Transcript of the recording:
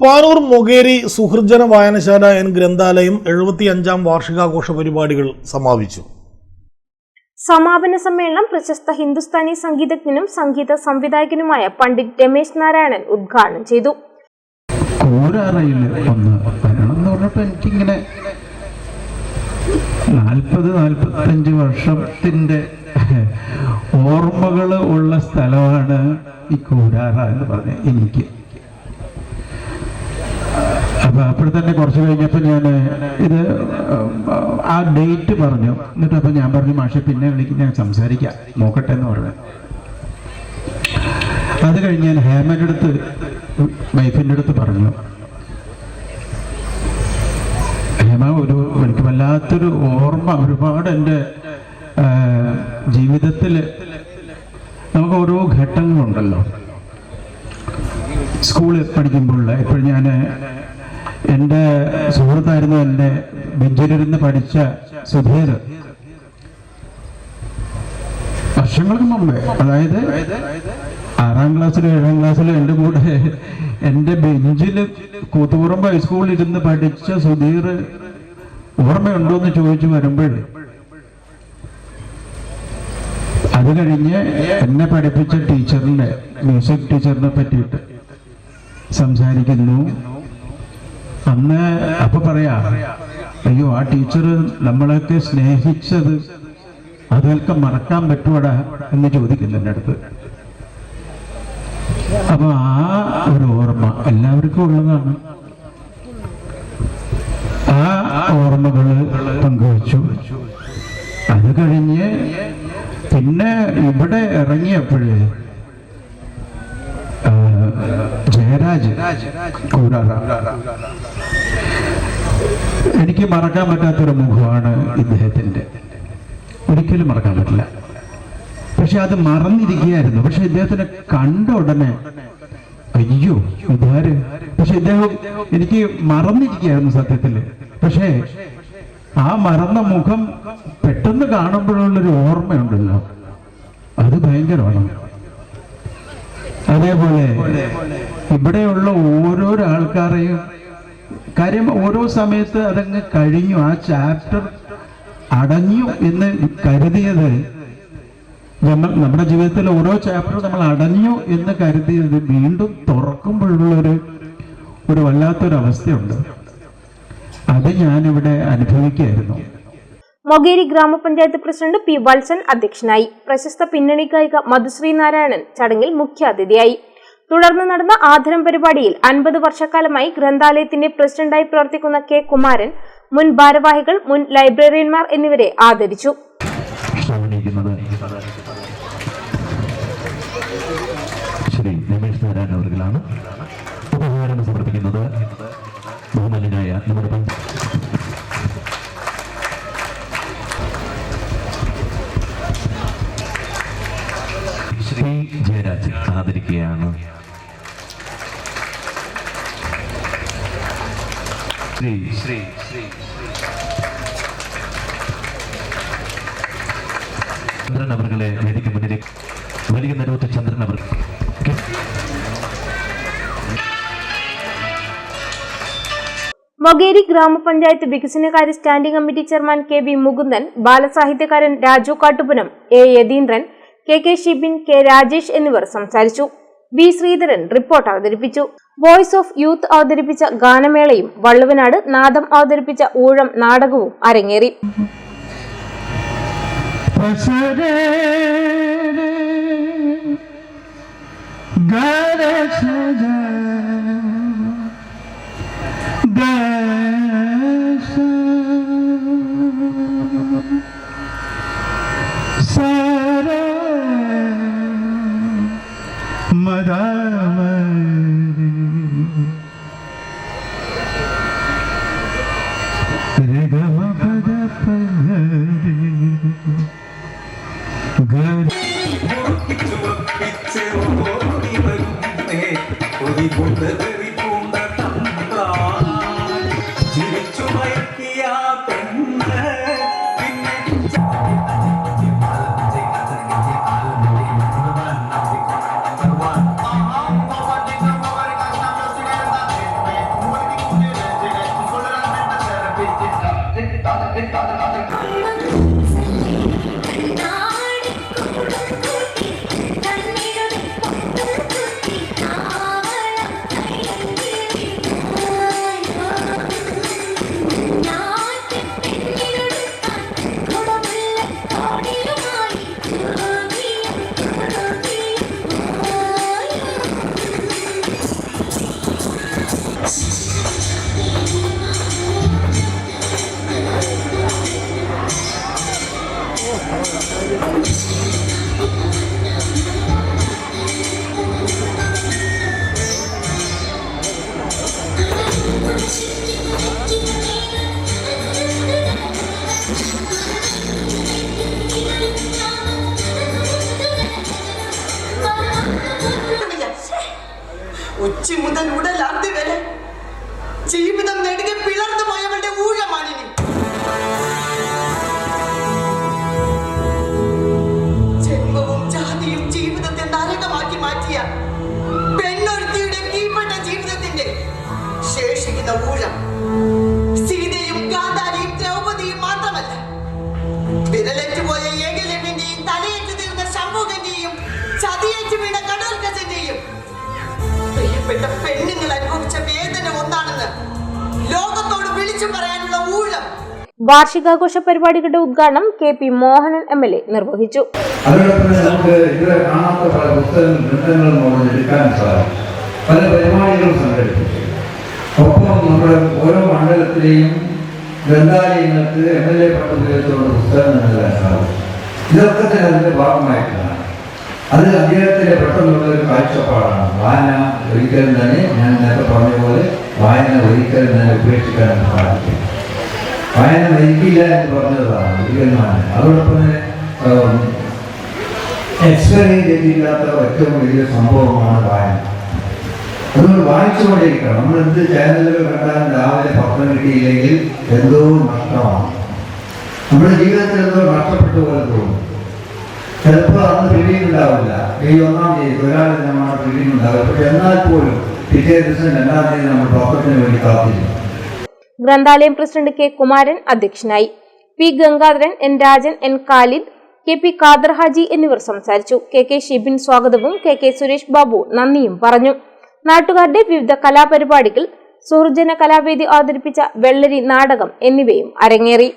പാനൂർ മൊകേരി സുഹൃജന വായനശാല എൻ ഗ്രന്ഥാലയം എഴുപത്തി അഞ്ചാം വാർഷികാഘോഷ പരിപാടികൾ സമാപിച്ചു. സമാപന സമ്മേളനം പ്രശസ്ത ഹിന്ദുസ്ഥാനി സംഗീതജ്ഞനും സംഗീത സംവിധായകനുമായ പണ്ഡിറ്റ് രമേശ് നാരായണൻ ഉദ്ഘാടനം ചെയ്തു. എനിക്കിങ്ങനെ നാൽപ്പത് നാൽപ്പത്തഞ്ച് വർഷത്തിന്റെ ഓർമ്മകൾ ഉള്ള സ്ഥലമാണ് ഈ കൂരാറ എന്ന് പറഞ്ഞ എനിക്ക് അപ്പൊ അപ്പോൾ തന്നെ കുറച്ച് കഴിഞ്ഞപ്പോൾ ഞാൻ ഇത് ആ ഡേറ്റ് പറഞ്ഞു. എന്നിട്ട് അപ്പൊ ഞാൻ പറഞ്ഞു മാഷെ പിന്നെ വിളിക്കും ഞാൻ സംസാരിക്കാം. നോക്കട്ടെ എന്ന് പറഞ്ഞു. അത് കഴിഞ്ഞ് ഞാൻ ഹേമന്റെ അടുത്ത് വൈഫിന്റെ അടുത്ത് പറഞ്ഞു. ഹേമ ഒരു എനിക്ക് വല്ലാത്തൊരു ഓർമ്മ ഒരുപാട് എന്റെ ജീവിതത്തിൽ നമുക്ക് ഓരോ ഘട്ടങ്ങളുണ്ടല്ലോ. സ്കൂളിൽ പഠിക്കുമ്പോഴുള്ള ഇപ്പോൾ ഞാൻ എന്റെ സുഹൃത്തായിരുന്നു എന്റെ ബെഞ്ചിലിരുന്ന് പഠിച്ച സുധീർ. വർഷങ്ങൾക്ക് മുമ്പേ അതായത് ആറാം ക്ലാസ്സിലും ഏഴാം ക്ലാസ്സിലും എന്റെ കൂടെ എന്റെ ബെഞ്ചിൽ കൂത്തുപുറമ്പ് ഹൈസ്കൂളിൽ ഇരുന്ന് പഠിച്ച സുധീർ ഓർമ്മയുണ്ടോ എന്ന് ചോദിച്ചു വരുമ്പോൾ അത് കഴിഞ്ഞ് എന്നെ പഠിപ്പിച്ച ടീച്ചറിന്റെ മ്യൂസിക് ടീച്ചറിനെ പറ്റിയിട്ട് സംസാരിക്കുന്നു. അന്ന് അപ്പൊ പറയാ അയ്യോ ആ ടീച്ചർ നമ്മളൊക്കെ സ്നേഹിച്ചത് അതൊക്കെ മറക്കാൻ പറ്റുവട എന്ന് ചോദിക്കുന്നു എന്റെ അടുത്ത്. അപ്പൊ ആ ഒരു ഓർമ്മ എല്ലാവർക്കും ഉള്ളതാണ്. ആ ഓർമ്മകൾ പങ്കുവച്ചു. അത് കഴിഞ്ഞ് പിന്നെ ഇവിടെ ഇറങ്ങിയപ്പോഴേ ജയരാജ് എനിക്ക് മറക്കാൻ പറ്റാത്തൊരു മുഖമാണ് ഇദ്ദേഹത്തിന്റെ. ഒരിക്കലും മറക്കാൻ പറ്റില്ല. പക്ഷെ അത് മറന്നിരിക്കുകയായിരുന്നു. പക്ഷെ ഇദ്ദേഹത്തിനെ കണ്ട ഉടനെ അയ്യോ ഇതാര്? പക്ഷെ ഇദ്ദേഹം എനിക്ക് മറന്നിരിക്കുകയായിരുന്നു സത്യത്തിൽ പക്ഷേ ആ മറന്ന മുഖം പെട്ടെന്ന് കാണുമ്പോഴുള്ളൊരു ഓർമ്മയുണ്ടല്ലോ. അത് ഭയങ്കരമാണ്. അതേപോലെ ഇവിടെയുള്ള ഓരോരോ ആൾക്കാരെയും കാര്യം ഓരോ സമയത്ത് അതങ്ങ് കഴിഞ്ഞു. ആ ചാപ്റ്റർ അടഞ്ഞു എന്ന് കരുതിയത് നമ്മൾ നമ്മുടെ ജീവിതത്തിൽ ഓരോ ചാപ്റ്റർ നമ്മൾ അടഞ്ഞു എന്ന് കരുതിയത് വീണ്ടും തുറക്കുമ്പോഴുള്ളൊരു ഒരു വല്ലാത്തൊരു അവസ്ഥയുണ്ട് അത് ഞാനിവിടെ അനുഭവിക്കുകയായിരുന്നു. മൊകേരി ഗ്രാമപഞ്ചായത്ത് പ്രസിഡന്റ് പി വത്സൻ അധ്യക്ഷനായി. പ്രശസ്ത പിന്നണി ഗായിക മധുശ്രീ നാരായണൻ ചടങ്ങിൽ മുഖ്യാതിഥിയായി. തുടർന്ന് നടന്ന ആദരം പരിപാടിയിൽ അൻപത് വർഷക്കാലമായി ഗ്രന്ഥാലയത്തിന്റെ പ്രസിഡന്റായി പ്രവർത്തിക്കുന്ന കെ കുമാരൻ മുൻ ഭാരവാഹികൾ മുൻ ലൈബ്രറിയന്മാർ എന്നിവരെ ആദരിച്ചു. ആദരിക്കുകയാണ് ശ്രീ ശ്രീ ശ്രീ ചന്ദ്രൻ അവർകളെ വേദിക്ക് മുന്നിലേക്ക് വലിയ നിരവധി ചന്ദ്രൻ അവർ മൊകേരി ഗ്രാമപഞ്ചായത്ത് വികസനകാര്യ standing committee chairman K V Mukundan ബാലസാഹിത്യകാരൻ Raju Kattupunam A Yatheendran K K Shibin K Rajesh എന്നിവർ സംസാരിച്ചു. വി ശ്രീധരൻ റിപ്പോർട്ട് അവതരിപ്പിച്ചു. വോയിസ് ഓഫ് യൂത്ത് അവതരിപ്പിച്ച ഗാനമേളയും വള്ളുവനാട് നാദം അവതരിപ്പിച്ച ഊഴം നാടകവും അരങ്ങേറി. ഗ Good. ഉച്ചി മുതൽ ഉടലാത്തി വരെ ജീവിതം നെടുകെ പ്രിയപ്പെട്ട പെണ്ണുങ്ങൾ അനുഭവിച്ച വേദന ഒന്നാണെന്ന് ലോകത്തോട് വിളിച്ചു പറയാനുള്ള ഊഴം. വാർഷികാഘോഷ പരിപാടികളുടെ ഉദ്ഘാടനം K P Mohanan M L A നിർവഹിച്ചു. അതോടൊപ്പം തന്നെ നമുക്ക് ഇവിടെ കാണാത്ത പല പുസ്തകങ്ങളും ഗ്രന്ഥങ്ങളും നമ്മൾ എടുക്കാൻ സാധിക്കും. പല പരിപാടികളും സംഘടിപ്പിച്ചു ഒപ്പം നമ്മുടെ ഓരോ മണ്ഡലത്തിലെയും ഗ്രന്ഥാലയങ്ങൾക്ക് എം എൽ എ പട്ടത്തിലുള്ള പുസ്തകങ്ങൾ നൽകാൻ സാധിക്കും. ഇതൊക്കെ തന്നെ അതിന്റെ ഭാഗമായിട്ടാണ്. അത് അദ്ദേഹത്തിന്റെ പെട്ടെന്നുള്ള ഒരു കാഴ്ചപ്പാടാണ്. വായന ഒരിക്കലും തന്നെ ഞാൻ നേരത്തെ പറഞ്ഞ പോലെ വായന ഒരിക്കലും തന്നെ ഉപേക്ഷിക്കാൻ സാധിക്കും വായന മരിക്കില്ല എന്ന് പറഞ്ഞതാണ് ഒരിക്കലുമാണ് അതോടൊപ്പം തന്നെ ചെയ്തില്ലാത്ത ഏറ്റവും വലിയ സംഭവമാണ് വായന. അതുകൊണ്ട് വായിച്ചുകൊണ്ടിരിക്കണം നമ്മൾ എന്ത് ചാനലുകൾ കണ്ടാലും രാവിലെ പത്രം കിട്ടിയില്ലെങ്കിൽ എന്തോ നഷ്ടമാണ്. നമ്മുടെ ജീവിതത്തിൽ എന്തോ ചിലപ്പോൾ പിടിയുണ്ടാവില്ല ഈ ഒന്നാം തീയതി ഒരാളിൽ നമ്മൾ ഉണ്ടാവില്ല. പക്ഷെ എന്നാൽ പോലും പിറ്റേ ദിവസം രണ്ടാം തീയതി നമ്മൾ പ്രോപ്പർട്ടിന് വേണ്ടി കാത്തിരിക്കും. ഗ്രന്ഥാലയം പ്രസിഡന്റ് കെ കുമാരൻ അധ്യക്ഷനായി. P Gangadharan N Rajan N Khalid K P Khader Haji എന്നിവർ സംസാരിച്ചു. കെ കെ ഷിബിൻ സ്വാഗതവും കെ കെ സുരേഷ് ബാബു നന്ദിയും പറഞ്ഞു. നാട്ടുകാരുടെ വിവിധ കലാപരിപാടികൾ സുഹൃജന കലാവേദി അവതരിപ്പിച്ച വെള്ളരി നാടകം എന്നിവയും അരങ്ങേറി.